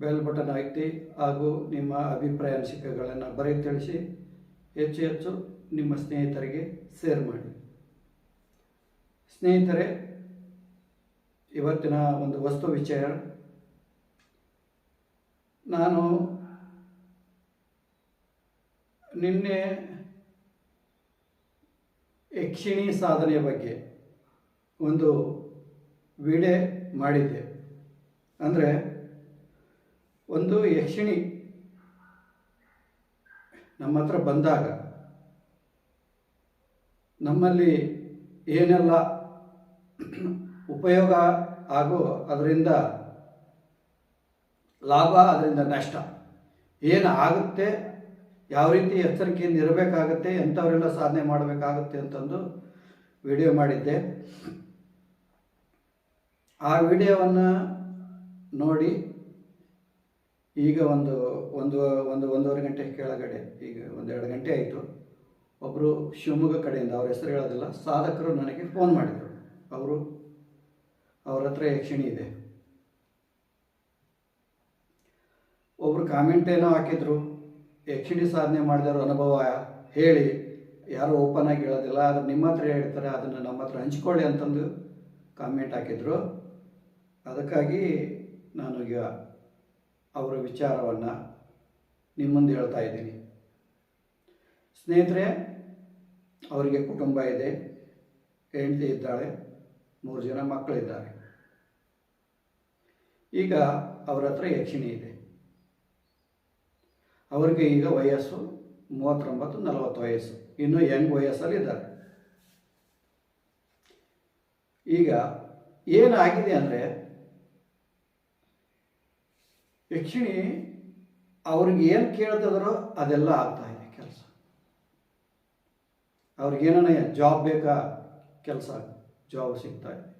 Bell button ಹಾಕಿ ಹಾಗೂ ನಿಮ್ಮ ಅಭಿಪ್ರಾಯ ಅನಿಸಿಕೆಗಳನ್ನು ಬರೀ ತಿಳಿಸಿ ಹೆಚ್ಚು ಹೆಚ್ಚು ನಿಮ್ಮ ಸ್ನೇಹಿತರಿಗೆ ಶೇರ್ ಮಾಡಿ. ಸ್ನೇಹಿತರೆ, ಇವತ್ತಿನ ಒಂದು ವಸ್ತು ವಿಚಾರ. ನಾನು ನಿನ್ನೆ ಯಕ್ಷಿಣಿ ಸಾಧನೆಯ ಬಗ್ಗೆ ಒಂದು ವಿಡೇ ಮಾಡಿದ್ದೆ. ಅಂದರೆ ಒಂದು ಯಕ್ಷಿಣಿ ನಮ್ಮ ಹತ್ರ ಬಂದಾಗ ನಮ್ಮಲ್ಲಿ ಏನೆಲ್ಲ ಉಪಯೋಗ ಹಾಗೂ ಅದರಿಂದ ಲಾಭ, ಅದರಿಂದ ನಷ್ಟ. ಏನು ಆಗುತ್ತೆ, ಯಾವ ರೀತಿ ಎಚ್ಚರಿಕೆಯಿಂದ ಇರಬೇಕಾಗತ್ತೆ, ಎಂಥವರೆಲ್ಲ ಸಾಧನೆ ಮಾಡಬೇಕಾಗುತ್ತೆ ಅಂತಂದು ವಿಡಿಯೋ ಮಾಡಿದ್ದೆ. ಆ ವಿಡಿಯೋವನ್ನು ನೋಡಿ ಈಗ ಒಂದು ಒಂದು ಒಂದು, ಒಂದೂವರೆ ಗಂಟೆ ಕೆಳಗಡೆ, ಈಗ ಒಂದೆರಡು ಗಂಟೆ ಆಯಿತು. ಒಬ್ಬರು ಶಿವಮೊಗ್ಗ ಕಡೆಯಿಂದ, ಅವ್ರ ಹೆಸರು ಹೇಳೋದಿಲ್ಲ, ಸಾಧಕರು ನನಗೆ ಫೋನ್ ಮಾಡಿದರು. ಅವರು, ಅವ್ರ ಹತ್ರ ಯಕ್ಷಿಣಿ ಇದೆ. ಒಬ್ಬರು ಕಾಮೆಂಟ್ ಏನೋ ಹಾಕಿದ್ರು. ಯಕ್ಷಿಣಿ ಸಾಧನೆ ಮಾಡಿದವ್ರ ಅನುಭವ ಹೇಳಿ, ಯಾರು ಓಪನ್ ಆಗಿ ಹೇಳೋದಿಲ್ಲ, ಆದರೆ ನಿಮ್ಮ ಹತ್ರ ಹೇಳ್ತಾರೆ, ಅದನ್ನು ನಮ್ಮ ಹತ್ರ ಹಂಚ್ಕೊಳ್ಳಿ ಅಂತಂದು ಕಾಮೆಂಟ್ ಹಾಕಿದ್ರು. ಅದಕ್ಕಾಗಿ ನಾನು ಈಗ ಅವರ ವಿಚಾರವನ್ನು ನಿಮ್ಮ ಹೇಳ್ತಾ ಇದ್ದೀನಿ. ಸ್ನೇಹಿತರೆ, ಅವರಿಗೆ ಕುಟುಂಬ ಇದೆ, ಹೆಂಡತಿ ಇದ್ದಾಳೆ, ಮೂರು ಜನ ಮಕ್ಕಳಿದ್ದಾರೆ. ಈಗ ಅವರ ಹತ್ರ ಯಕ್ಷಿಣಿ ಇದೆ. ಅವರಿಗೆ ಈಗ ವಯಸ್ಸು ಮೂವತ್ತೊಂಬತ್ತು, ನಲವತ್ತು ವಯಸ್ಸು. ಇನ್ನೂ ಯಂಗ್ ವಯಸ್ಸಲ್ಲಿ ಇದ್ದಾರೆ. ಈಗ ಏನಾಗಿದೆ ಅಂದರೆ ಯಕ್ಷಿಣಿ ಅವ್ರಿಗೆ ಏನು ಕೇಳ್ತಿದ್ರೋ ಅದೆಲ್ಲ ಆಗ್ತಾ ಇದೆ ಕೆಲಸ. ಅವ್ರಿಗೇನ ಜಾಬ್ ಬೇಕಾ? ಕೆಲಸ ಜಾಬ್ ಸಿಗ್ತಾ ಇದೆ.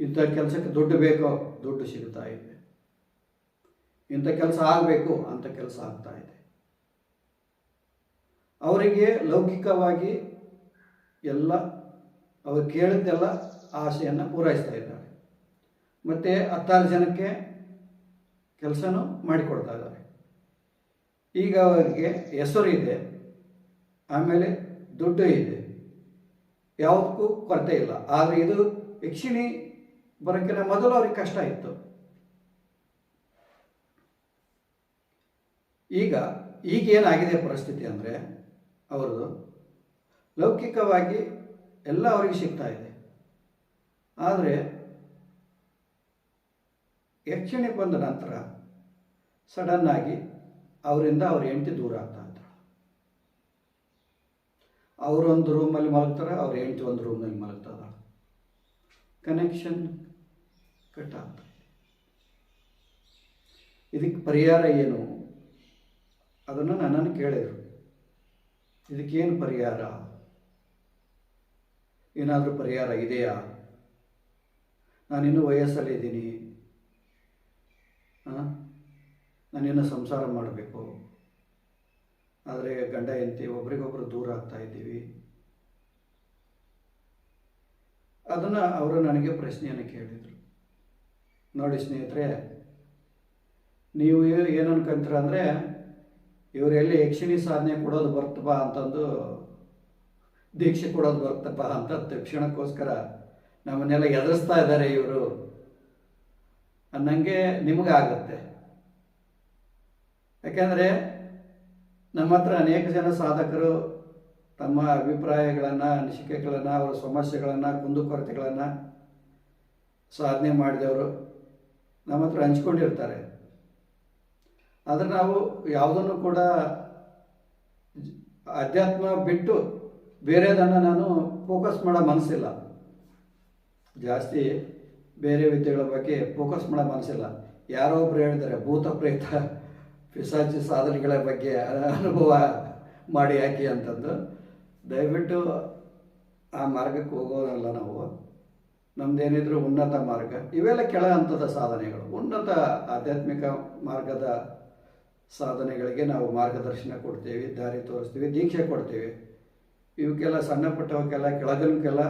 ಇಂಥ ಕೆಲಸಕ್ಕೆ ದುಡ್ಡು ಬೇಕೋ? ದುಡ್ಡು ಸಿಗ್ತಾ ಇದೆ. ಇಂಥ ಕೆಲಸ ಆಗಬೇಕು ಅಂತ ಕೆಲಸ ಆಗ್ತಾ ಇದೆ. ಅವರಿಗೆ ಲೌಕಿಕವಾಗಿ ಎಲ್ಲ ಅವ್ರು ಕೇಳಿದ್ದೆಲ್ಲ ಆಸೆಯನ್ನು ಪೂರೈಸ್ತಾ ಇದ್ದಾರೆ. ಮತ್ತು ಹತ್ತಾರು ಜನಕ್ಕೆ ಕೆಲಸನೂ ಮಾಡಿಕೊಡ್ತಾ ಇದ್ದಾರೆ. ಈಗ ಅವರಿಗೆ ಹೆಸರು ಇದೆ, ಆಮೇಲೆ ದುಡ್ಡು ಇದೆ. ಯಾವುದಕ್ಕೂ ಕೊರತೆ ಇಲ್ಲ. ಆದರೆ ಇದು ಯಕ್ಷಿಣಿ ಬರೋಕ್ಕಿಂತ ಮೊದಲು ಅವ್ರಿಗೆ ಕಷ್ಟ ಇತ್ತು. ಈಗ ಈಗ ಏನಾಗಿದೆ ಪರಿಸ್ಥಿತಿ ಅಂದರೆ ಅವರದು ಲೌಕಿಕವಾಗಿ ಎಲ್ಲ ಅವರಿಗೆ ಸಿಗ್ತಾ ಇದೆ. ಆದರೆ ಯಕ್ಷಿಣಿ ಬಂದ ನಂತರ ಸಡನ್ನಾಗಿ ಅವರಿಂದ ಅವ್ರ ಹೆಂಡತಿ ದೂರ ಆಗ್ತಾ ಇದ್ದಾಳೆ ಅವರೊಂದು ರೂಮಲ್ಲಿ ಮಲಗ್ತಾರೆ, ಅವ್ರ ಹೆಂಡತಿ ಒಂದು ರೂಮ್ನಲ್ಲಿ ಮಲಗ್ತಾ ಇದ್ದಾಳೆ. ಕನೆಕ್ಷನ್ ಕಟ್ ಆಗ್ತಾ ಇದೆ. ಇದಕ್ಕೆ ಪರಿಹಾರ ಏನು? ಅದನ್ನು ನನ್ನನ್ನು ಕೇಳಿದರು. ಇದಕ್ಕೇನು ಪರಿಹಾರ? ಏನಾದರೂ ಪರಿಹಾರ ಇದೆಯಾ? ನಾನಿನ್ನೂ ವಯಸ್ಸಲ್ಲಿದ್ದೀನಿ. ನಾನಿನ್ನೂ ಸಂಸಾರ ಮಾಡಬೇಕು. ಆದರೆ ಗಂಡ, ಹೆಂಡತಿ, ಒಬ್ರಿಗೊಬ್ರು ದೂರ ಆಗ್ತಾ ಇದ್ದೀವಿ. ಅದನ್ನು ಅವರು ನನಗೆ ಪ್ರಶ್ನೆಯನ್ನು ಕೇಳಿದರು. ನೋಡಿ ಸ್ನೇಹಿತರೆ, ನೀವು ಏನು ಅನ್ಕೊಂತೀರ ಅಂದರೆ ಇವರೆಲ್ಲಿ ಯಕ್ಷಿಣಿ ಸಾಧನೆ ಕೊಡೋದು ಬರ್ತಪ್ಪ ಅಂತಂದು ದೀಕ್ಷೆ ಕೊಡೋದು ಬರ್ತಪ್ಪ ಅಂತ ತಕ್ಷಣಕ್ಕೋಸ್ಕರ ನಮ್ಮನ್ನೆಲ್ಲ ಎದುರಿಸ್ತಾ ಇದ್ದಾರೆ ಇವರು. ಅನ್ನಂಗೆ ನಿಮಗಾಗತ್ತೆ. ಯಾಕೆಂದರೆ ನಮ್ಮ ಹತ್ರ ಅನೇಕ ಜನ ಸಾಧಕರು ತಮ್ಮ ಅಭಿಪ್ರಾಯಗಳನ್ನು, ಅನಿಸಿಕೆಗಳನ್ನು, ಅವರ ಸಮಸ್ಯೆಗಳನ್ನು, ಕುಂದುಕೊರತೆಗಳನ್ನು ಸಾಧನೆ ಮಾಡಿದವರು ನಮ್ಮ ಹತ್ರ ಹಂಚ್ಕೊಂಡಿರ್ತಾರೆ. ಆದರೆ ನಾವು ಯಾವುದನ್ನು ಕೂಡ ಆಧ್ಯಾತ್ಮ ಬಿಟ್ಟು ಬೇರೆದನ್ನು ನಾನು ಫೋಕಸ್ ಮಾಡೋ ಮನಸ್ಸಿಲ್ಲ. ಜಾಸ್ತಿ ಬೇರೆ ವಿದ್ಯೆಗಳ ಬಗ್ಗೆ ಫೋಕಸ್ ಮಾಡೋ ಮನಸ್ಸಿಲ್ಲ. ಯಾರೋ ಒಬ್ರು ಹೇಳಿದ್ದಾರೆ, ಭೂತ ಪ್ರೇತ ಪಿಸಾಚಿ ಸಾಧನೆಗಳ ಬಗ್ಗೆ ಅನುಭವ ಮಾಡಿ ಹಾಕಿ ಅಂತಂದು. ದಯವಿಟ್ಟು ಆ ಮಾರ್ಗಕ್ಕೆ ಹೋಗೋರಲ್ಲ ನಾವು. ನಮ್ದೇನಿದ್ರು ಉನ್ನತ ಮಾರ್ಗ. ಇವೆಲ್ಲ ಕೆಳ ಹಂತದ ಸಾಧನೆಗಳು. ಉನ್ನತ ಆಧ್ಯಾತ್ಮಿಕ ಮಾರ್ಗದ ಸಾಧನೆಗಳಿಗೆ ನಾವು ಮಾರ್ಗದರ್ಶನ ಕೊಡ್ತೀವಿ, ದಾರಿ ತೋರಿಸ್ತೀವಿ, ದೀಕ್ಷೆ ಕೊಡ್ತೀವಿ. ಇವಕ್ಕೆಲ್ಲ ಸಣ್ಣ ಪುಟ್ಟವಕ್ಕೆಲ್ಲ ಕೆಳಗಲ್ಕೆಲ್ಲ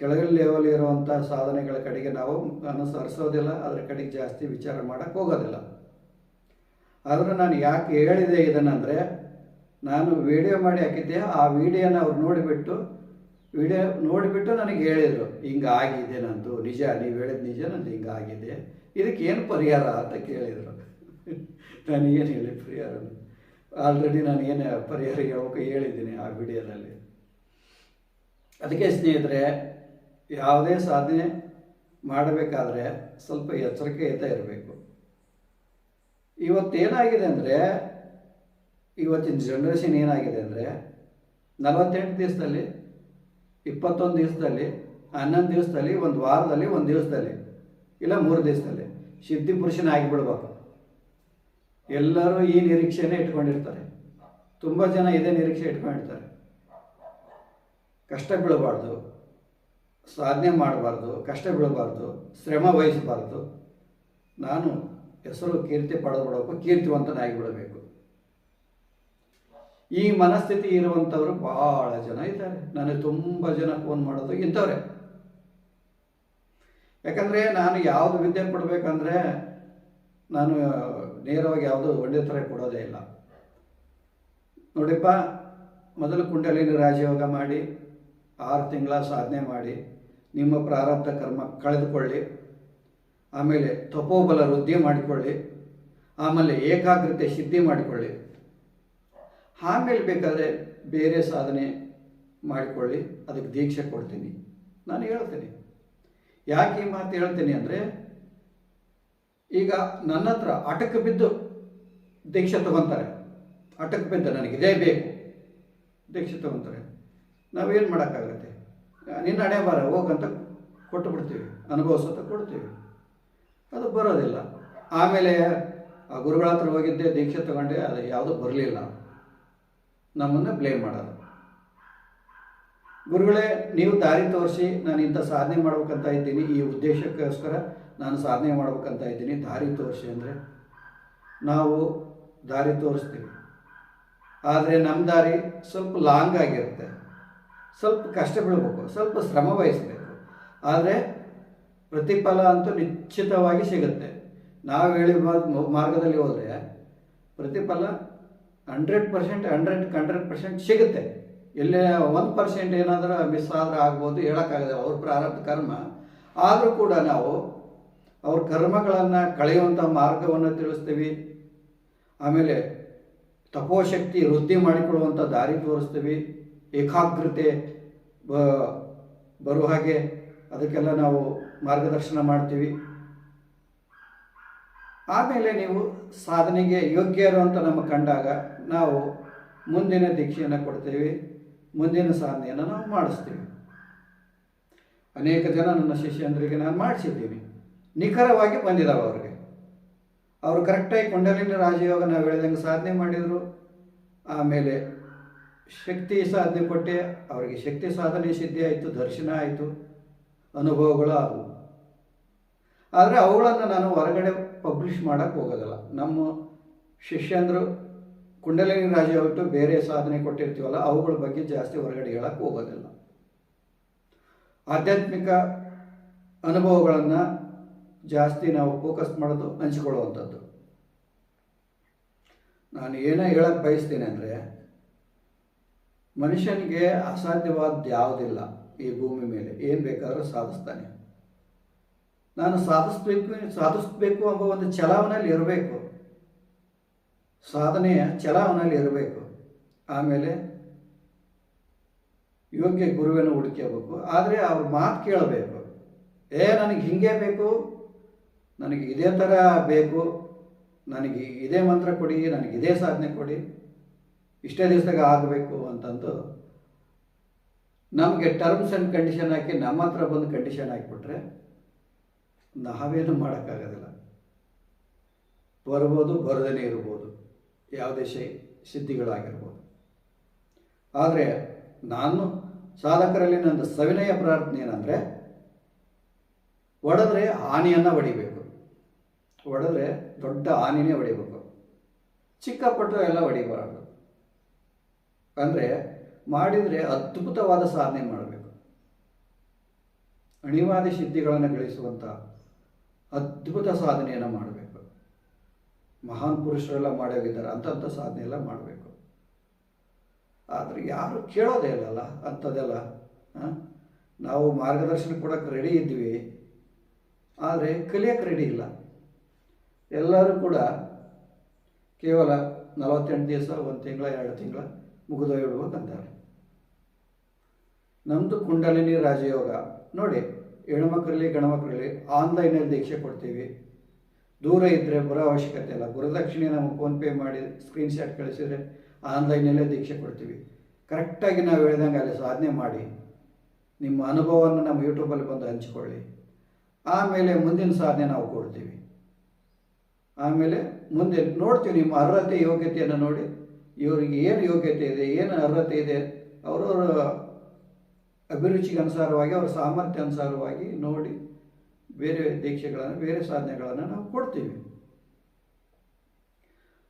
ಕೆಳಗಲ್ ಲೆವೆಲ್ ಇರುವಂಥ ಸಾಧನೆಗಳ ಕಡೆಗೆ ನಾವು ಅನುಸರಿಸೋದಿಲ್ಲ, ಅದರ ಕಡೆಗೆ ಜಾಸ್ತಿ ವಿಚಾರ ಮಾಡೋಕ್ಕೆ ಹೋಗೋದಿಲ್ಲ. ಆದರೆ ನಾನು ಯಾಕೆ ಹೇಳಿದೆ ಇದನ್ನಂದರೆ, ನಾನು ವಿಡಿಯೋ ಮಾಡಿ ಹಾಕಿದ್ದೆ, ಆ ವಿಡಿಯೋನ ಅವ್ರು ನೋಡಿಬಿಟ್ಟು ವಿಡಿಯೋ ನೋಡಿಬಿಟ್ಟು ನನಗೆ ಹೇಳಿದರು, ಹಿಂಗೆ ಆಗಿದೆ ನಂದು, ನಿಜ, ನೀವು ಹೇಳಿದ ನಿಜ, ನಂದು ಹಿಂಗೆ ಆಗಿದೆ. ಇದಕ್ಕೆ ಏನು ಪರಿಹಾರ ಅಂತ ಕೇಳಿದರು. ನಾನು ಏನು ಹೇಳಿ ಪರಿಹಾರ? ಆಲ್ರೆಡಿ ನಾನು ಏನು ಪರಿಹಾರ ಹೇಳ್ಬೇಕು ಹೇಳಿದ್ದೀನಿ ಆ ವಿಡಿಯೋದಲ್ಲಿ ಅದಕ್ಕೆ ಸ್ನೇಹಿತರೆ ಯಾವುದೇ ಸಾಧನೆ ಮಾಡಬೇಕಾದ್ರೆ ಸ್ವಲ್ಪ ಎಚ್ಚರಿಕೆಯಿಂದ ಇರಬೇಕು. ಇವತ್ತೇನಾಗಿದೆ ಅಂದರೆ, ಇವತ್ತಿನ ಜನ್ರೇಷನ್ ಏನಾಗಿದೆ ಅಂದರೆ, ನಲವತ್ತೆಂಟು ದಿವಸದಲ್ಲಿ, ಇಪ್ಪತ್ತೊಂದು ದಿವಸದಲ್ಲಿ, ಹನ್ನೊಂದು ದಿವಸದಲ್ಲಿ, ಒಂದು ವಾರದಲ್ಲಿ, ಒಂದು ದಿವಸದಲ್ಲಿ, ಇಲ್ಲ ಮೂರು ದಿವಸದಲ್ಲಿ ಸಿದ್ಧಿ ಪುರುಷನ ಆಗಿಬಿಡ್ಬೇಕು. ಎಲ್ಲರೂ ಈ ನಿರೀಕ್ಷೆನೇ ಇಟ್ಕೊಂಡಿರ್ತಾರೆ. ತುಂಬ ಜನ ಇದೇ ನಿರೀಕ್ಷೆ ಇಟ್ಕೊಂಡಿರ್ತಾರೆ. ಕಷ್ಟ ಬೀಳಬಾರ್ದು ಸಾಧನೆ ಮಾಡಬಾರ್ದು ಕಷ್ಟ ಬೀಳಬಾರ್ದು ಶ್ರಮ ವಹಿಸಬಾರ್ದು. ನಾನು ಹೆಸರು ಕೀರ್ತಿ ಪಡೆದುಬಿಡಬೇಕು ಕೀರ್ತಿವಂತನಾಗಿ ಬಿಡಬೇಕು ಈ ಮನಸ್ಥಿತಿ ಇರುವಂಥವ್ರು ಭಾಳ ಜನ ಇದ್ದಾರೆ. ನನಗೆ ತುಂಬ ಜನ ಫೋನ್ ಮಾಡೋದು ಇಂಥವ್ರೆ. ಯಾಕಂದರೆ ನಾನು ಯಾವುದು ವಿದ್ಯೆ ಕೊಡಬೇಕಂದ್ರೆ ನಾನು ನೇರವಾಗಿ ಯಾವುದು ಒಳ್ಳೆ ಥರ ಕೊಡೋದೇ ಇಲ್ಲ. ನೋಡಿಪ್ಪ, ಮೊದಲು ಕುಂಡಲಿನ ರಾಜಯೋಗ ಮಾಡಿ, ಆರು ತಿಂಗಳ ಸಾಧನೆ ಮಾಡಿ ನಿಮ್ಮ ಪ್ರಾರಬ್ಧ ಕರ್ಮ ಕಳೆದುಕೊಳ್ಳಿ. ಆಮೇಲೆ ತಪೋಬಲ ವೃದ್ಧಿ ಮಾಡಿಕೊಳ್ಳಿ. ಆಮೇಲೆ ಏಕಾಗ್ರತೆ ಸಿದ್ಧಿ ಮಾಡಿಕೊಳ್ಳಿ. ಆಮೇಲೆ ಬೇಕಾದರೆ ಬೇರೆ ಸಾಧನೆ ಮಾಡಿಕೊಳ್ಳಿ. ಅದಕ್ಕೆ ದೀಕ್ಷೆ ಕೊಡ್ತೀನಿ. ನಾನು ಹೇಳ್ತೀನಿ. ಯಾಕೆ ಈ ಮಾತು ಹೇಳ್ತೀನಿ ಅಂದರೆ, ಈಗ ನನ್ನ ಹತ್ರ ಅಟಕ ಬಿದ್ದು ದೀಕ್ಷೆ ತಗೊತಾರೆ. ಅಟಕ ಬಿದ್ದು ನನಗೆ ಬೇಕು. ದೀಕ್ಷೆ ತಗೊತಾರೆ. ನಾವೇನು ಮಾಡೋಕ್ಕಾಗತ್ತೆ? ನಿನ್ನ ಹಣೆ ಬಾರ ಹೋಗಂತ ಕೊಟ್ಟು ಬಿಡ್ತೀವಿ ಅನುಭವಿಸೋತ ಕೊಡ್ತೀವಿ. ಅದು ಬರೋದಿಲ್ಲ. ಆಮೇಲೆ ಆ ಗುರುಗಳ ಹತ್ರ ಹೋಗಿದ್ದೆ, ದೀಕ್ಷೆ ತಗೊಂಡೆ, ಅದು ಯಾವುದೂ ಬರಲಿಲ್ಲ. ನಮ್ಮನ್ನು ಬ್ಲೇಮ್ ಮಾಡೋದು. ಗುರುಗಳೇ, ನೀವು ದಾರಿ ತೋರಿಸಿ, ನಾನು ಇಂಥ ಸಾಧನೆ ಮಾಡ್ಬೇಕಂತ ಇದ್ದೀನಿ, ಈ ಉದ್ದೇಶಕ್ಕೋಸ್ಕರ ನಾನು ಸಾಧನೆ ಮಾಡ್ಬೇಕಂತ ಇದ್ದೀನಿ, ದಾರಿ ತೋರಿಸಿ ಅಂದರೆ ನಾವು ದಾರಿ ತೋರಿಸ್ತೀವಿ. ಆದರೆ ನಮ್ಮ ದಾರಿ ಸ್ವಲ್ಪ ಲಾಂಗ್ ಆಗಿರುತ್ತೆ. ಸ್ವಲ್ಪ ಕಷ್ಟ ಬೀಳಬೇಕು ಸ್ವಲ್ಪ ಶ್ರಮ ವಹಿಸಬೇಕು. ಆದರೆ ಪ್ರತಿಫಲ ಅಂತೂ ನಿಶ್ಚಿತವಾಗಿ ಸಿಗುತ್ತೆ. ನಾವು ಹೇಳಿ ಮಾರ್ಗ- ಮಾರ್ಗದಲ್ಲಿ ಹೋದರೆ ಪ್ರತಿಫಲ hundred percent hundred hundred percent ಸಿಗುತ್ತೆ. ಎಲ್ಲೇ ಒಂದು ಪರ್ಸೆಂಟ್ ಏನಾದರೂ ಮಿಸ್ ಆದರೆ ಆಗ್ಬೋದು ಹೇಳೋಕ್ಕಾಗದೆ ಅವ್ರ ಪ್ರಾರಬ್ಧ ಕರ್ಮ. ಆದರೂ ಕೂಡ ನಾವು ಅವ್ರ ಕರ್ಮಗಳನ್ನು ಕಳೆಯುವಂಥ ಮಾರ್ಗವನ್ನು ತಿಳಿಸ್ತೀವಿ. ಆಮೇಲೆ ತಪೋಶಕ್ತಿ ವೃದ್ಧಿ ಮಾಡಿಕೊಳ್ಳುವಂಥ ದಾರಿ ತೋರಿಸ್ತೀವಿ. ಏಕಾಗ್ರತೆ, ಬ ಬರುವ ಹಾಗೆ ಅದಕ್ಕೆಲ್ಲ ನಾವು ಮಾರ್ಗದರ್ಶನ ಮಾಡ್ತೀವಿ. ಆಮೇಲೆ ನೀವು ಸಾಧನೆಗೆ ಯೋಗ್ಯರು ಅಂತ ನಮಗೆ ಕಂಡಾಗ ನಾವು ಮುಂದಿನ ದೀಕ್ಷೆಯನ್ನು ಕೊಡ್ತೀವಿ, ಮುಂದಿನ ಸಾಧನೆಯನ್ನು ನಾವು ಮಾಡಿಸ್ತೀವಿ. ಅನೇಕ ಜನ ನನ್ನ ಶಿಷ್ಯಂದ್ರಿಗೆ ನಾನು ಮಾಡಿಸಿದ್ದೀನಿ. ನಿಖರವಾಗಿ ಬಂದಿದ್ದಾವೆ ಅವ್ರಿಗೆ. ಅವರು ಕರೆಕ್ಟಾಗಿ ಕುಂಡಲಿನ ರಾಜಯೋಗ ನಾವು ಹೇಳ್ದಂಗೆ ಸಾಧನೆ ಮಾಡಿದರು. ಆಮೇಲೆ ಶಕ್ತಿ ಸಾಧನೆ ಕೊಟ್ಟೆ, ಅವರಿಗೆ ಶಕ್ತಿ ಸಾಧನೆ ಸಿದ್ಧಿ ಆಯಿತು, ದರ್ಶನ ಆಯಿತು, ಅನುಭವಗಳು ಆದವು. ಆದರೆ ಅವುಗಳನ್ನು ನಾನು ಹೊರಗಡೆ ಪಬ್ಲಿಷ್ ಮಾಡೋಕ್ಕೆ ಹೋಗೋದಲ್ಲ. ನಮ್ಮ ಶಿಷ್ಯಂದರು ಕುಂಡಲಿನಿ ರಾಜ ಬಿಟ್ಟು ಬೇರೆ ಸಾಧನೆ ಕೊಟ್ಟಿರ್ತೀವಲ್ಲ, ಅವುಗಳ ಬಗ್ಗೆ ಜಾಸ್ತಿ ಹೊರಗಡೆ ಹೇಳಕ್ಕೆ ಹೋಗೋದಿಲ್ಲ. ಆಧ್ಯಾತ್ಮಿಕ ಅನುಭವಗಳನ್ನು ಜಾಸ್ತಿ ನಾವು ಫೋಕಸ್ ಮಾಡೋದು, ಹಂಚ್ಕೊಳ್ಳುವಂಥದ್ದು. ನಾನು ಏನೇ ಹೇಳಕ್ಕೆ ಬಯಸ್ತೀನಿ ಅಂದರೆ ಮನುಷ್ಯನಿಗೆ ಅಸಾಧ್ಯವಾದ ಯಾವುದಿಲ್ಲ ಈ ಭೂಮಿ ಮೇಲೆ, ಏನು ಬೇಕಾದರೂ ಸಾಧಿಸ್ತಾನೆ. ನಾನು ಸಾಧಿಸ್ಬೇಕು ಸಾಧಿಸ್ಬೇಕು ಎಂಬ ಒಂದು ಛಲಾವನಲ್ಲಿ ಇರಬೇಕು. ಸಾಧನೆಯ ಛಲಾವನಲ್ಲಿ ಇರಬೇಕು. ಆಮೇಲೆ ಯೋಗ್ಯ ಗುರುವನ್ನು ಹುಡುಕಬೇಕು ಆದರೆ ಅವ್ರ ಮಾತು ಕೇಳಬೇಕು. ಏ, ನನಗೆ ಹಿಂಗೆ ಬೇಕು, ನನಗೆ ಇದೇ ಥರ ಬೇಕು, ನನಗೆ ಇದೇ ಮಂತ್ರ ಕೊಡಿ, ನನಗೆ ಇದೇ ಸಾಧನೆ ಕೊಡಿ. ಇಷ್ಟೇ ದಿವಸದಾಗ ಆಗಬೇಕು ಅಂತಂದು ನಮಗೆ ಟರ್ಮ್ಸ್ ಆ್ಯಂಡ್ ಕಂಡೀಷನ್ ಹಾಕಿ ನಮ್ಮ ಹತ್ರ ಬಂದು ಕಂಡೀಷನ್ ಹಾಕಿಬಿಟ್ರೆ ನಾವೇನು ಮಾಡೋಕ್ಕಾಗೋದಿಲ್ಲ. ಬರ್ಬೋದು ಬರದೇ ಇರ್ಬೋದು. ಯಾವುದೇ ಶೈ, ಸಿದ್ಧಿಗಳಾಗಿರ್ಬೋದು. ಆದರೆ ನಾನು ಸಾಧಕರಲ್ಲಿ ನನ್ನ ಸವಿನಯ ಪ್ರಾರ್ಥನೆ ಏನಂದರೆ, ಒಡೆದ್ರೆ ಹಾನಿಯನ್ನು ಹೊಡಿಬೇಕು. ಹೊಡೆದ್ರೆ ದೊಡ್ಡ ಹಾನಿನೇ ಹೊಡಿಬೇಕು. ಚಿಕ್ಕಪಟ್ಟು ಎಲ್ಲ ಹೊಡಿಬಾರ್ದು. ಅಂದರೆ ಮಾಡಿದರೆ ಅದ್ಭುತವಾದ ಸಾಧನೆ ಮಾಡಬೇಕು. ಅಣಿವಾದಿ ಸಿದ್ಧಿಗಳನ್ನು ಗಳಿಸುವಂಥ ಅದ್ಭುತ ಸಾಧನೆಯನ್ನು ಮಾಡಬೇಕು. ಮಹಾನ್ ಪುರುಷರೆಲ್ಲ ಮಾಡೋಗಿದ್ದಾರೆ ಅಂಥಂಥ ಸಾಧನೆ ಎಲ್ಲ ಮಾಡಬೇಕು. ಆದರೆ ಯಾರು ಕೇಳೋದೇ ಇಲ್ಲಲ್ಲ ಅಂಥದ್ದೆಲ್ಲ? ನಾವು ಮಾರ್ಗದರ್ಶನ ಕೊಡೋಕ್ಕೆ ರೆಡಿ ಇದ್ವಿ, ಆದರೆ ಕಲಿಯೋಕ್ಕೆ ರೆಡಿ ಇಲ್ಲ. ಎಲ್ಲರೂ ಕೂಡ ಕೇವಲ ನಲವತ್ತೆಂಟು ದಿವಸ, ಒಂದು ತಿಂಗಳ, ಎರಡು ತಿಂಗಳ ಮುಗಿದೋ ಇಡ್ಬೇಕಂತಾರೆ ನಮ್ಮದು ಕುಂಡಲಿನಿ ರಾಜಯೋಗ. ನೋಡಿ ಹೆಣ್ಮಕ್ಳಲ್ಲಿ ಗಣಮಕ್ಳಲ್ಲಿ ಆನ್ಲೈನಲ್ಲಿ ದೀಕ್ಷೆ ಕೊಡ್ತೀವಿ. ದೂರ ಇದ್ದರೆ ಬರೋ ಅವಶ್ಯಕತೆ ಇಲ್ಲ. ಗುರುದಕ್ಷಿಣೆ ನಮಗೆ ಫೋನ್ಪೇ ಮಾಡಿ ಸ್ಕ್ರೀನ್ಶಾಟ್ ಕಳಿಸಿದರೆ ಆನ್ಲೈನಲ್ಲೇ ದೀಕ್ಷೆ ಕೊಡ್ತೀವಿ. ಕರೆಕ್ಟಾಗಿ ನಾವು ಹೇಳ್ದಂಗೆ ಅಲ್ಲಿ ಸಾಧನೆ ಮಾಡಿ. ನಿಮ್ಮ ಅನುಭವವನ್ನು ನಮ್ಮ ಯೂಟ್ಯೂಬಲ್ಲಿ ಬಂದು ಹಂಚಿಕೊಳ್ಳಿ. ಆಮೇಲೆ ಮುಂದಿನ ಸಾಧನೆ ನಾವು ಕೊಡ್ತೀವಿ. ಆಮೇಲೆ ಮುಂದೆ ನೋಡ್ತೀವಿ ನಿಮ್ಮ ಅರ್ಹತೆ ಯೋಗ್ಯತೆಯನ್ನು ನೋಡಿ ಇವರಿಗೆ ಏನು ಯೋಗ್ಯತೆ ಇದೆ, ಏನು ಅರ್ಹತೆ ಇದೆ, ಅವರವರ ಅಭಿರುಚಿಗೆ ಅನುಸಾರವಾಗಿ ಅವರ ಸಾಮರ್ಥ್ಯ ಅನುಸಾರವಾಗಿ ನೋಡಿ ಬೇರೆ ದೀಕ್ಷೆಗಳನ್ನು, ಬೇರೆ ಸಾಧನೆಗಳನ್ನು ನಾವು ಕೊಡ್ತೀವಿ.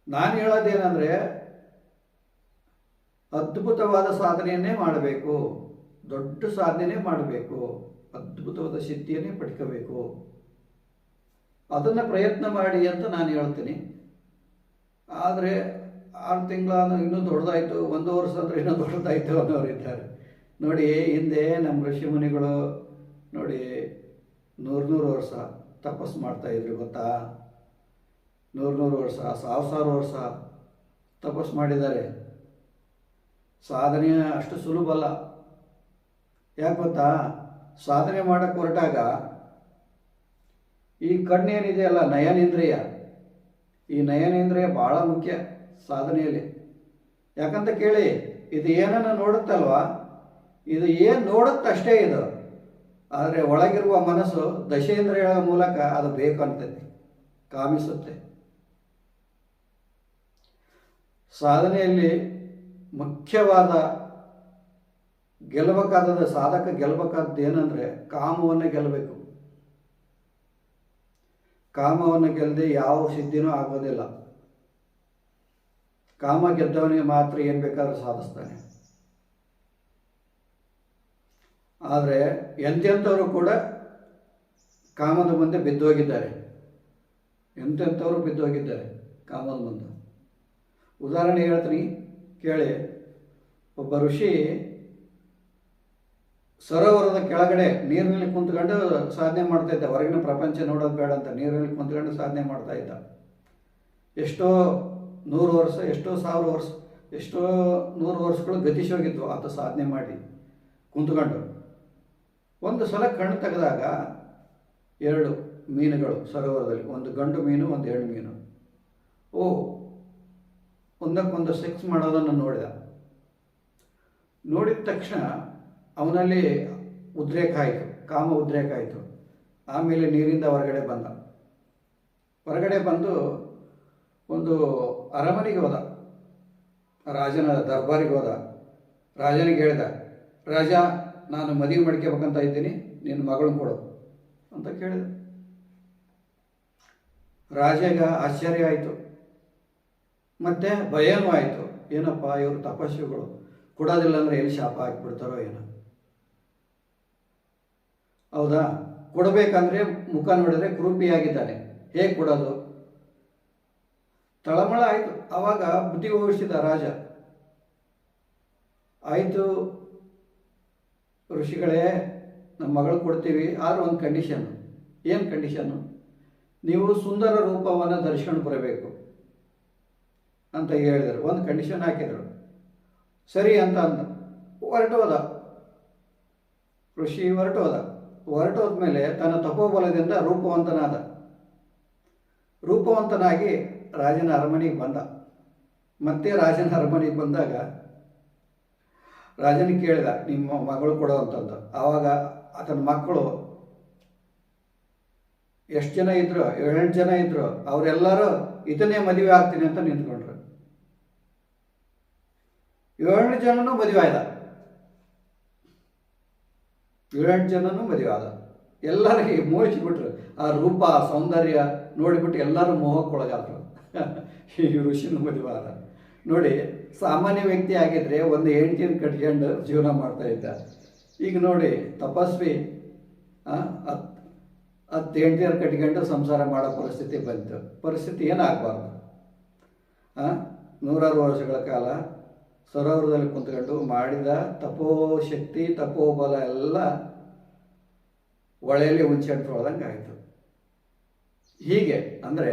ನಾನು ಹೇಳೋದೇನೆಂದರೆ, ಅದ್ಭುತವಾದ ಸಾಧನೆಯನ್ನೇ ಮಾಡಬೇಕು, ದೊಡ್ಡ ಸಾಧನೆಯೇ ಮಾಡಬೇಕು, ಅದ್ಭುತವಾದ ಸಿದ್ಧಿಯನ್ನೇ ಪಡ್ಕೋಬೇಕು. ಅದನ್ನು ಪ್ರಯತ್ನ ಮಾಡಿ ಅಂತ ನಾನು ಹೇಳ್ತೀನಿ. ಆದರೆ ಆರು ತಿಂಗಳ ಇನ್ನೂ ದೊಡ್ಡದಾಯಿತು, ಒಂದು ವರ್ಷ ಅಂದ್ರೆ ಇನ್ನೂ ದೊಡ್ಡದಾಯಿತು ಅನ್ನೋರು ಇದ್ದಾರೆ. ನೋಡಿ, ಹಿಂದೆ ನಮ್ಮ ಋಷಿ ಮುನಿಗಳು ನೋಡಿ ನೂರು ನೂರು ವರ್ಷ ತಪಸ್ಸು ಮಾಡ್ತಾಯಿದ್ರು ಗೊತ್ತಾ? ನೂರು ನೂರು ವರ್ಷ, ಸಾವಿರ ಸಾವಿರ ವರ್ಷ ತಪಸ್ಸು ಮಾಡಿದ್ದಾರೆ. ಸಾಧನೆ ಅಷ್ಟು ಸುಲಭ ಅಲ್ಲ. ಯಾಕೆ ಗೊತ್ತಾ? ಸಾಧನೆ ಮಾಡೋಕ್ಕೆ ಹೊರಟಾಗ ಈ ಕಣ್ಣೇನಿದೆಯಲ್ಲ ನಯನೇಂದ್ರಿಯ. ಈ ನಯನೇಂದ್ರಿಯ ಭಾಳ ಮುಖ್ಯ. ಸಾಧನೆಯಲ್ಲಿ. ಯಾಕಂತ ಕೇಳಿ, ಇದು ಏನನ್ನ ನೋಡುತ್ತಲ್ವಾ? ಇದು ಏನು ನೋಡುತ್ತಷ್ಟೇ ಇದು. ಆದರೆ ಒಳಗಿರುವ ಮನಸ್ಸು ದಶೇಂದ್ರಿಯಗಳ ಮೂಲಕ ಅದು ಬೇಕು ಅಂತೈತಿ ಕಾಮಿಸುತ್ತೆ. ಸಾಧನೆಯಲ್ಲಿ ಮುಖ್ಯವಾದ ಗೆಲ್ಲಬೇಕಾದ ಸಾಧಕ ಗೆಲ್ಲಬೇಕಾದ್ದು ಏನಂದರೆ ಕಾಮವನ್ನು ಗೆಲ್ಲಬೇಕು ಕಾಮವನ್ನು ಗೆಲ್ಲದೆ ಯಾವ ಸಿದ್ಧಿನೂ ಆಗೋದಿಲ್ಲ. ಕಾಮ ಗೆದ್ದವನಿಗೆ ಮಾತ್ರ ಏನು ಬೇಕಾದರೂ ಸಾಧಿಸ್ತಾನೆ. ಆದರೆ ಎಂತೆಂಥವರು ಕೂಡ ಕಾಮದ ಮುಂದೆ ಬಿದ್ದೋಗಿದ್ದಾರೆ. ಎಂತೆಂಥವರು ಬಿದ್ದೋಗಿದ್ದಾರೆ ಕಾಮದ ಮುಂದೆ. ಉದಾಹರಣೆ ಹೇಳ್ತೀನಿ, ಕೇಳಿ. ಒಬ್ಬ ಋಷಿ ಸರೋವರದ ಕೆಳಗಡೆ ನೀರಿನಲ್ಲಿ ಕುಂತ್ಕೊಂಡು ಸಾಧನೆ ಮಾಡ್ತಾ ಇದ್ದ. ಹೊರಗಿನ ಪ್ರಪಂಚ ನೋಡೋದು ಬೇಡ ಅಂತ ನೀರಿನಲ್ಲಿ ಕುಂತ್ಕೊಂಡು ಸಾಧನೆ ಮಾಡ್ತಾ ಇದ್ದ. ಎಷ್ಟೋ ನೂರು ವರ್ಷ, ಎಷ್ಟೋ ಸಾವಿರ ವರ್ಷ, ಎಷ್ಟೋ ನೂರು ವರ್ಷಗಳು ಗತಿಸಿ ಹೋಗಿದ್ವು ಆತ ಸಾಧನೆ ಮಾಡಿ. ಕುಂತ್ಕೊಂಡು ಒಂದು ಸಲ ಕಣ್ಣು ತೆಗೆದಾಗ ಎರಡು ಮೀನುಗಳು ಸರೋವರದಲ್ಲಿ, ಒಂದು ಗಂಡು ಮೀನು, ಒಂದು ಹೆಣ್ಣು ಮೀನು. ಓ, ಒಂದಕ್ಕೊಂದು ಸೆಕ್ಸ್ ಮಾಡೋದನ್ನು ನೋಡಿದ. ನೋಡಿದ ತಕ್ಷಣ ಅವನಲ್ಲಿ ಉದ್ರೇಕ ಆಯಿತು, ಕಾಮ ಉದ್ರೇಕ ಆಯಿತು. ಆಮೇಲೆ ನೀರಿಂದ ಹೊರಗಡೆ ಬಂದ. ಹೊರಗಡೆ ಬಂದು ಒಂದು ಅರಮನೆಗೆ ಹೋದ. ರಾಜನ ದರ್ಬಾರಿಗೆ ಹೋದ. ರಾಜನಿಗೆ ಹೇಳಿದ, ರಾಜ, ನಾನು ಮದುವೆ ಮಾಡ್ಕೋಬೇಕಂತ ಇದ್ದೀನಿ, ನಿನ್ನ ಮಗಳನ್ನ ಕೊಡು ಅಂತ ಕೇಳಿದ. ರಾಜಗ ಆಶ್ಚರ್ಯ ಆಯಿತು. ಮತ್ತೆ ಭಯನೂ ಆಯಿತು. ಏನಪ್ಪ, ಇವರು ತಪಸ್ವಿಗಳು. ಕೊಡೋದಿಲ್ಲ ಅಂದರೆ ಎಲ್ಲಿ ಶಾಪ ಹಾಕಿಬಿಡ್ತಾರೋ ಏನೋ. ಹೌದಾ? ಕೊಡಬೇಕಂದ್ರೆ ಮುಖ ನೋಡಿದ್ರೆ ಕೃಪಿಯಾಗಿದ್ದಾನೆ ಹೇಗೆ ಕೊಡೋದು? ತಳಮಳ ಆಯಿತು. ಆವಾಗ ಬುದ್ಧಿ ಹೋಗಿಸಿದ ರಾಜ. ಆಯಿತು ಋಷಿಗಳೇ ನಮ್ಮ ಮಗಳು ಕೊಡ್ತೀವಿ, ಆದ್ರೆ ಒಂದು ಕಂಡೀಷನ್ನು ಏನು ಕಂಡೀಷನ್ನು ನೀವು ಸುಂದರ ರೂಪವನ್ನು ಧರಿಸ್ಕೊಂಡು ಬರಬೇಕು. ಅಂತ ಹೇಳಿದರು. ಒಂದು ಕಂಡೀಷನ್ ಹಾಕಿದರು. ಸರಿ ಅಂತ ಅಂದ. ಹೊರಟು ಹೋದ ಋಷಿ ಹೊರಟು ಹೋದ ಹೊರಟು ಹೋದ್ಮೇಲೆ ತನ್ನ ತಪೋಬಲದಿಂದ ರೂಪವಂತನಾದ. ರೂಪವಂತನಾಗಿ ರಾಜನ ಅರಮನೆಗೆ ಬಂದ. ಮತ್ತೆ ರಾಜನ ಅರಮನೆಗೆ ಬಂದಾಗ ರಾಜನ ಕೇಳಿದ, ನಿಮ್ಮ ಮಗಳು ಕೊಡೋ ಅಂತಂದು. ಆವಾಗ ಆತನ ಮಕ್ಕಳು ಎಷ್ಟು ಜನ ಇದ್ರು? ಏಳೆಂಟು ಜನ ಇದ್ರು. ಅವರೆಲ್ಲರೂ ಇದನ್ನೇ ಮದುವೆ ಆಗ್ತೀನಿ ಅಂತ ನಿಂತ್ಕೊಂಡ್ರು. ಏಳೆಂಟು ಜನನೂ ಮದುವೆ ಆಯ್ದ. ಏಳೆಂಟು ಜನನೂ ಮದುವೆ ಆದ. ಎಲ್ಲರಿಗೆ ಮೋಹಿಸಿಬಿಟ್ರು ಆ ರೂಪ, ಸೌಂದರ್ಯ ನೋಡಿಬಿಟ್ಟು ಎಲ್ಲರೂ ಮೋಹಕ್ಕೊಳಗಾದ್ರು. ಈ ಋಷಿನ ಮದುವೆ ನೋಡಿ, ಸಾಮಾನ್ಯ ವ್ಯಕ್ತಿ ಆಗಿದ್ರೆ ಒಂದು ಹೆಂಡತಿನ ಕಟ್ಕೊಂಡು ಜೀವನ ಮಾಡ್ತಾ ಇದ್ದ ಈಗ ನೋಡಿ, ತಪಸ್ವಿ ಹತ್ತು ಹೆಂಡತಿಯರು ಕಟ್ಕೊಂಡು ಸಂಸಾರ ಮಾಡೋ ಪರಿಸ್ಥಿತಿ ಬಂತು. ಪರಿಸ್ಥಿತಿ ಏನಾಗಬಾರ್ದು? ನೂರಾರು ವರ್ಷಗಳ ಕಾಲ ಸರೋವರದಲ್ಲಿ ಕುಂತ್ಕೊಂಡು ಮಾಡಿದ ತಪೋ ತಪೋಶಕ್ತಿ, ತಪೋಬಲ ಎಲ್ಲ ಒಳೆಯಲ್ಲಿ ಉಂಚೆಂಟ್ರೊಳದಂಗೆ ಆಯಿತು. ಹೀಗೆ ಅಂದರೆ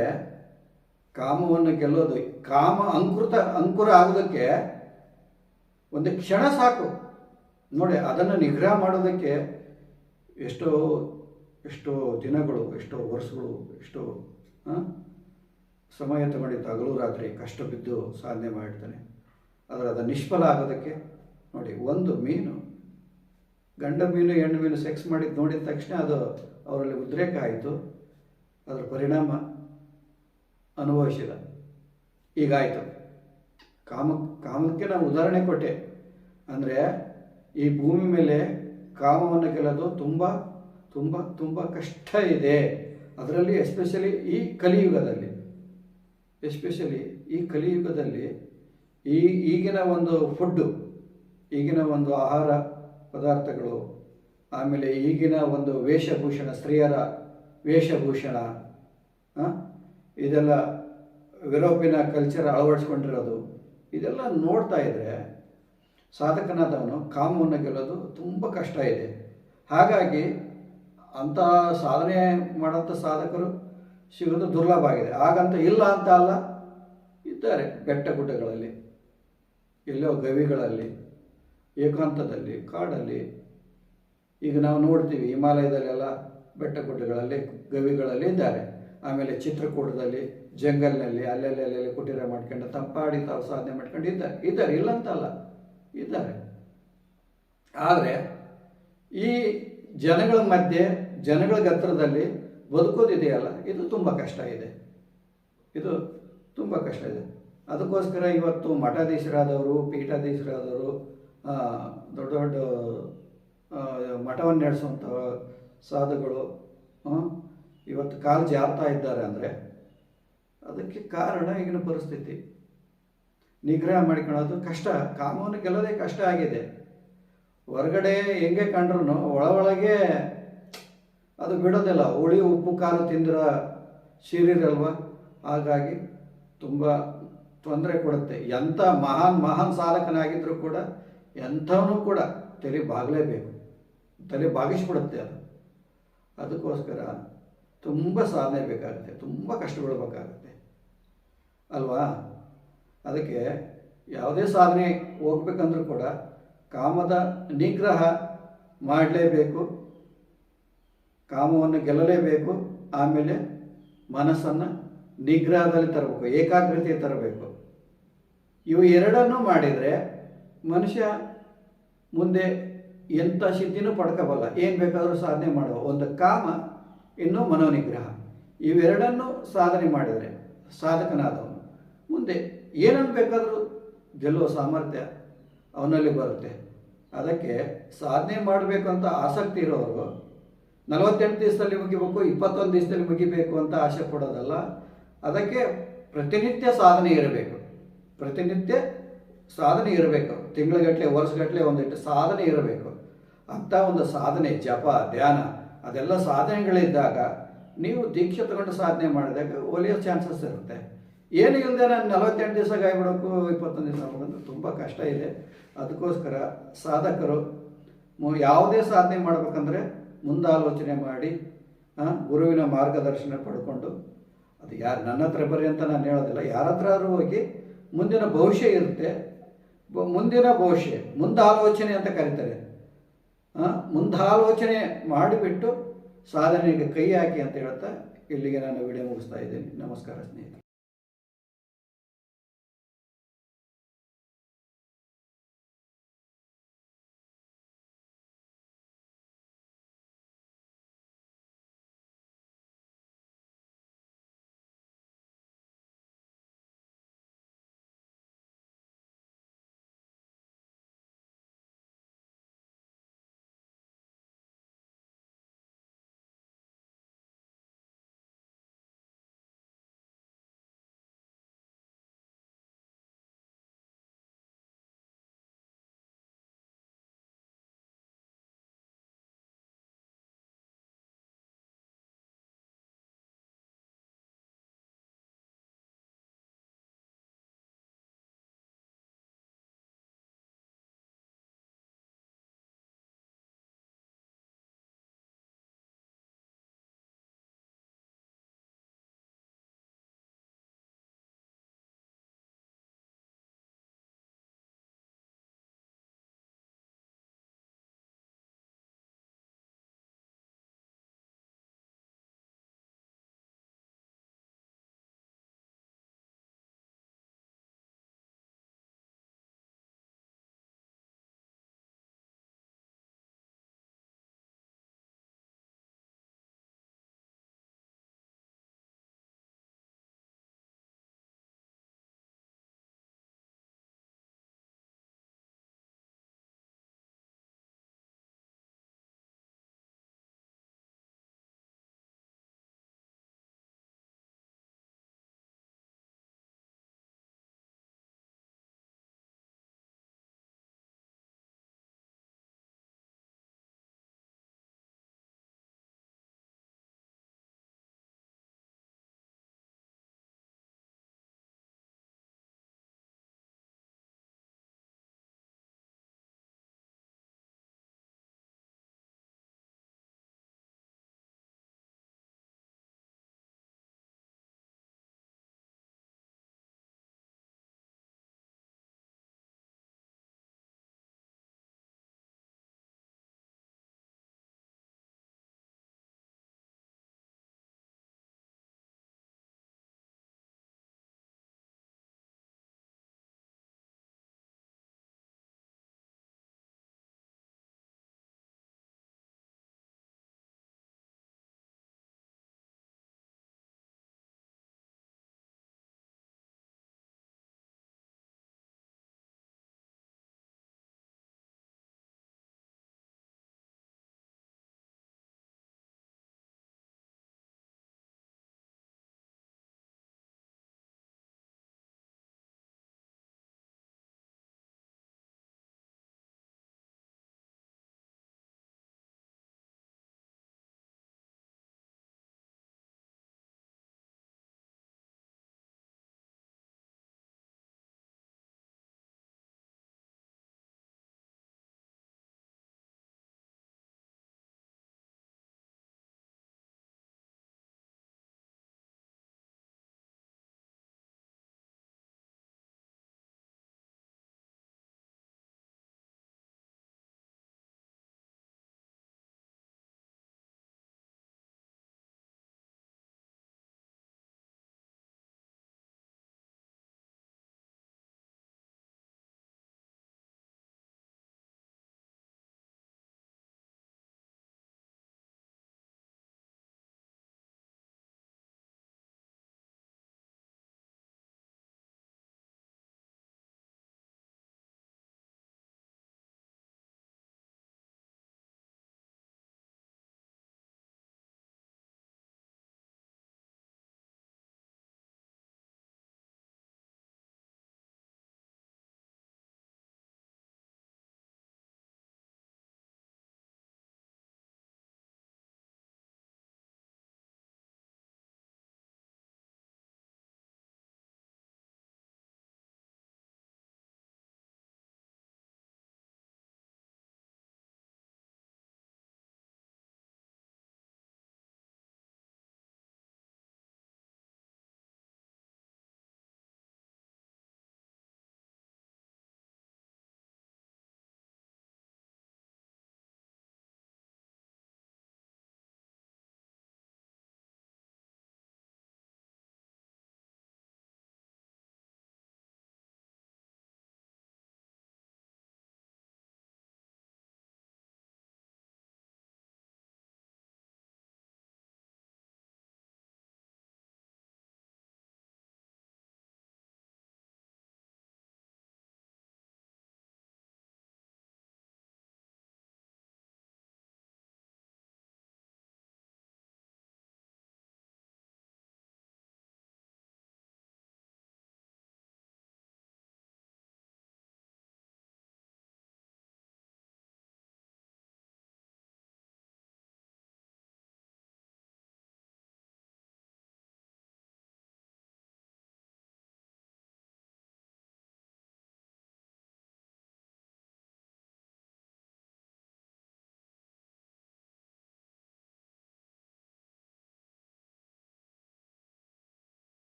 ಕಾಮವನ್ನು ಗೆಲ್ಲೋದು. ಕಾಮ ಅಂಕೃತ, ಅಂಕುರ ಆಗೋದಕ್ಕೆ ಒಂದು ಕ್ಷಣ ಸಾಕು. ನೋಡಿ, ಅದನ್ನು ನಿಗ್ರಹ ಮಾಡೋದಕ್ಕೆ ಎಷ್ಟೋ ಎಷ್ಟೋ ದಿನಗಳು, ಎಷ್ಟೋ ವರ್ಷಗಳು, ಎಷ್ಟೋ ಸಮಯ ತಗೊಂಡು ಹಗಲು ರಾತ್ರಿ ಕಷ್ಟ ಬಿದ್ದು ಸಾಧನೆ ಮಾಡಿರ್ತಾನೆ. ಆದರೆ ಅದು ನಿಷ್ಫಲ ಆಗೋದಕ್ಕೆ ನೋಡಿ, ಒಂದು ಮೀನು, ಗಂಡ ಮೀನು, ಹೆಣ್ಣು ಮೀನು ಸೆಕ್ಸ್ ಮಾಡಿದ್ದು ನೋಡಿದ ತಕ್ಷಣ ಅದು ಅವರಲ್ಲಿ ಉದ್ರೇಕ ಆಯಿತು. ಅದರ ಪರಿಣಾಮ ಅನುಭವಿಸಿದ. ಈಗಾಯಿತು. ಕಾಮ, ಕಾಮಕ್ಕೆ ನಾನು ಉದಾಹರಣೆ ಕೊಟ್ಟೆ. ಅಂದರೆ ಈ ಭೂಮಿ ಮೇಲೆ ಕಾಮವನ್ನು ಗೆಲ್ಲೋದು ತುಂಬ ತುಂಬ ತುಂಬ ಕಷ್ಟ ಇದೆ. ಅದರಲ್ಲಿ ಎಸ್ಪೆಷಲಿ ಈ ಕಲಿಯುಗದಲ್ಲಿ ಎಸ್ಪೆಷಲಿ ಈ ಕಲಿಯುಗದಲ್ಲಿ ಈ ಈಗಿನ ಒಂದು ಫುಡ್ಡು ಈಗಿನ ಒಂದು ಆಹಾರ ಪದಾರ್ಥಗಳು, ಆಮೇಲೆ ಈಗಿನ ಒಂದು ವೇಷಭೂಷಣ, ಸ್ತ್ರೀಯರ ವೇಷಭೂಷಣ ಇದೆಲ್ಲ ಯುರೋಪಿನ ಕಲ್ಚರ್ ಅಳವಡಿಸ್ಕೊಂಡಿರೋದು, ಇದೆಲ್ಲ ನೋಡ್ತಾ ಇದ್ರೆ ಸಾಧಕನಾದವನು ಕಾಮವನ್ನು ಗೆಲ್ಲೋದು ತುಂಬ ಕಷ್ಟ ಇದೆ. ಹಾಗಾಗಿ ಅಂಥ ಸಾಧನೆ ಮಾಡೋಂಥ ಸಾಧಕರು ಸಿಗೋದು ದುರ್ಲಭ ಆಗಿದೆ. ಹಾಗಂತ ಇಲ್ಲ ಅಂತ ಅಲ್ಲ, ಇದ್ದಾರೆ ಬೆಟ್ಟ ಗುಡ್ಡಗಳಲ್ಲಿ, ಎಲ್ಲೋ ಗವಿಗಳಲ್ಲಿ, ಏಕಾಂತದಲ್ಲಿ, ಕಾಡಲ್ಲಿ. ಈಗ ನಾವು ನೋಡ್ತೀವಿ, ಹಿಮಾಲಯದಲ್ಲೆಲ್ಲ ಬೆಟ್ಟ ಗುಡ್ಡಗಳಲ್ಲಿ, ಗವಿಗಳಲ್ಲಿ ಇದ್ದಾರೆ. ಆಮೇಲೆ ಚಿತ್ರಕೂಟದಲ್ಲಿ, ಜಂಗಲ್ನಲ್ಲಿ ಅಲ್ಲಲ್ಲಿ ಅಲ್ಲಲ್ಲಿ ಕುಟೀರ ಮಾಡ್ಕೊಂಡು ತಂಪಾಡಿ ತಾವು ಸಾಧನೆ ಮಾಡ್ಕೊಂಡು ಇದ್ದಾರೆ. ಇದ್ದಾರೆ, ಇಲ್ಲಂತಲ್ಲ, ಇದ್ದಾರೆ. ಆದರೆ ಈ ಜನಗಳ ಮಧ್ಯೆ, ಜನಗಳ ಗತ್ರದಲ್ಲಿ ಬದುಕೋದಿದೆಯಲ್ಲ, ಇದು ತುಂಬ ಕಷ್ಟ ಇದೆ. ಇದು ತುಂಬ ಕಷ್ಟ ಇದೆ. ಅದಕ್ಕೋಸ್ಕರ ಇವತ್ತು ಮಠಾಧೀಶರಾದವರು, ಪೀಠಾಧೀಶರಾದವರು ದೊಡ್ಡ ದೊಡ್ಡ ಮಠವನ್ನು ನಡೆಸುವಂಥ ಸಾಧುಗಳು ಇವತ್ತು ಕಾಲು ಜಾರ್ತಾ ಇದ್ದಾರೆ ಅಂದರೆ ಅದಕ್ಕೆ ಕಾರಣ ಈಗಿನ ಪರಿಸ್ಥಿತಿ. ನಿಗ್ರಹ ಮಾಡಿಕೊಳ್ಳೋದು ಕಷ್ಟ ಕಾಮವನ್ನು ಗೆಲ್ಲೋದೇ ಕಷ್ಟ ಆಗಿದೆ. ಹೊರಗಡೆ ಹೆಂಗೆ ಕಂಡ್ರೂ ಒಳ ಒಳಗೆ ಅದು ಬಿಡೋದಿಲ್ಲ. ಹುಳಿ, ಉಪ್ಪು, ಕಾಲು ತಿಂದಿರ ಸೀರಿರಲ್ವ ಹಾಗಾಗಿ ತುಂಬ ತೊಂದರೆ ಕೊಡುತ್ತೆ. ಎಂಥ ಮಹಾನ್ ಮಹಾನ್ ಸಾಧಕನಾಗಿದ್ದರೂ ಕೂಡ ಎಂಥವನು ಕೂಡ ತಲೆ ಬಾಗಲೇಬೇಕು. ತಲೆ ಬಾಗಿಸ್ಬಿಡುತ್ತೆ ಅದು. ಅದಕ್ಕೋಸ್ಕರ ತುಂಬ ಸಾಧನೆ ಬೇಕಾಗುತ್ತೆ, ತುಂಬ ಕಷ್ಟಪಡಬೇಕಾಗುತ್ತೆ ಅಲ್ವಾ? ಅದಕ್ಕೆ ಯಾವುದೇ ಸಾಧನೆ ಹೋಗ್ಬೇಕಂದ್ರೂ ಕೂಡ ಕಾಮದ ನಿಗ್ರಹ ಮಾಡಲೇಬೇಕು, ಕಾಮವನ್ನು ಗೆಲ್ಲಲೇಬೇಕು, ಆಮೇಲೆ ಮನಸ್ಸನ್ನು ನಿಗ್ರಹದಲ್ಲಿ ತರಬೇಕು ಏಕಾಗ್ರತೆ ತರಬೇಕು. ಇವು ಎರಡನ್ನೂ ಮಾಡಿದರೆ ಮನುಷ್ಯ ಮುಂದೆ ಎಂಥ ಸಿದ್ಧಿನೂ ಪಡ್ಕೋಬಲ್ಲ, ಏನು ಬೇಕಾದರೂ ಸಾಧನೆ ಮಾಡುವ. ಒಂದು ಕಾಮ ಇನ್ನು ಮನೋನಿಗ್ರಹ. ಇವೆರಡನ್ನು ಸಾಧನೆ ಮಾಡಿದರೆ ಸಾಧಕನಾದವನು. ಮುಂದೆ ಏನನ್ನು ಬೇಕಾದರೂ ಗೆಲ್ಲುವ ಸಾಮರ್ಥ್ಯ ಅವನಲ್ಲಿ ಬರುತ್ತೆ. ಅದಕ್ಕೆ ಸಾಧನೆ ಮಾಡಬೇಕು ಅಂತ ಆಸಕ್ತಿ ಇರೋರು ನಲವತ್ತೆಂಟು ದಿವಸದಲ್ಲಿ ಮುಗಿಬೇಕು, ಇಪ್ಪತ್ತೊಂದು ದಿವಸದಲ್ಲಿ ಮುಗಿಬೇಕು ಅಂತ ಆಸೆ ಪಡೋದಲ್ಲ, ಅದಕ್ಕೆ ಪ್ರತಿನಿತ್ಯ ಸಾಧನೆ ಇರಬೇಕು. ಪ್ರತಿನಿತ್ಯ ಸಾಧನೆ ಇರಬೇಕು. ತಿಂಗಳಗಟ್ಟಲೆ, ವರ್ಷಗಟ್ಟಲೆ ಒಂದಿಟ್ಟು ಸಾಧನೆ ಇರಬೇಕು. ಅಂಥ ಒಂದು ಸಾಧನೆ, ಜಪ, ಧ್ಯಾನ ಅದೆಲ್ಲ ಸಾಧನೆಗಳಿದ್ದಾಗ ನೀವು ದೀಕ್ಷೆ ತಗೊಂಡು ಸಾಧನೆ ಮಾಡಿದಾಗ ಒಲಿಯೋ ಚಾನ್ಸಸ್ ಇರುತ್ತೆ. ಏನು ಇಲ್ಲದೆ ನಾನು ನಲವತ್ತೆಂಟು ದಿವಸ ಗಾಯಬಿಡೋಕ್ಕೂ ಇಪ್ಪತ್ತೊಂದು ದಿವಸ ಹೋಗೋದು ತುಂಬ ಕಷ್ಟ ಇದೆ. ಅದಕ್ಕೋಸ್ಕರ ಸಾಧಕರು ಯಾವುದೇ ಸಾಧನೆ ಮಾಡಬೇಕಂದ್ರೆ ಮುಂದಾಲೋಚನೆ ಮಾಡಿ ಗುರುವಿನ ಮಾರ್ಗದರ್ಶನ ಪಡ್ಕೊಂಡು, ಅದು ಯಾರು ನನ್ನ ಹತ್ರ ಬರ್ರಿ ಅಂತ ನಾನು ಹೇಳೋದಿಲ್ಲ. ಯಾರ ಹತ್ರ ಹೋಗಿ ಮುಂದಿನ ಭವಿಷ್ಯ ಇರುತ್ತೆ. ಮುಂದಿನ ಭವಿಷ್ಯ, ಮುಂದಾಲೋಚನೆ ಅಂತ ಕರೀತಾರೆ. ಮುಂದಾಲೋಚನೆ ಮಾಡಿಬಿಟ್ಟು ಸಾಧನೆಗೆ ಕೈ ಹಾಕಿ ಅಂತ ಹೇಳ್ತಾ ಇಲ್ಲಿಗೆ ನಾನು ವಿಡಿಯೋ ಮುಗಿಸ್ತಾ ಇದ್ದೀನಿ. ನಮಸ್ಕಾರ ಸ್ನೇಹಿತರೆ.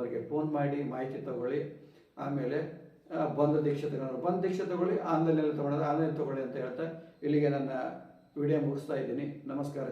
ನಂಬರ್ಗೆ ಫೋನ್ ಮಾಡಿ ಮಾಹಿತಿ ತಗೊಳ್ಳಿ. ಆಮೇಲೆ ಬಂದ ದೀಕ್ಷೆ ತಗೊಂಡು ಬಂದ ದೀಕ್ಷೆ ತಗೊಳ್ಳಿ ಆನ್ಲೈನಲ್ಲಿ ತೊಗೊಳೋದು ಆನ್ಲೈನ್ ತಗೊಳ್ಳಿ ಅಂತ ಹೇಳ್ತಾ ಇಲ್ಲಿಗೆ ನನ್ನ ವಿಡಿಯೋ ಮುಗಿಸ್ತಾ ಇದ್ದೀನಿ. ನಮಸ್ಕಾರ.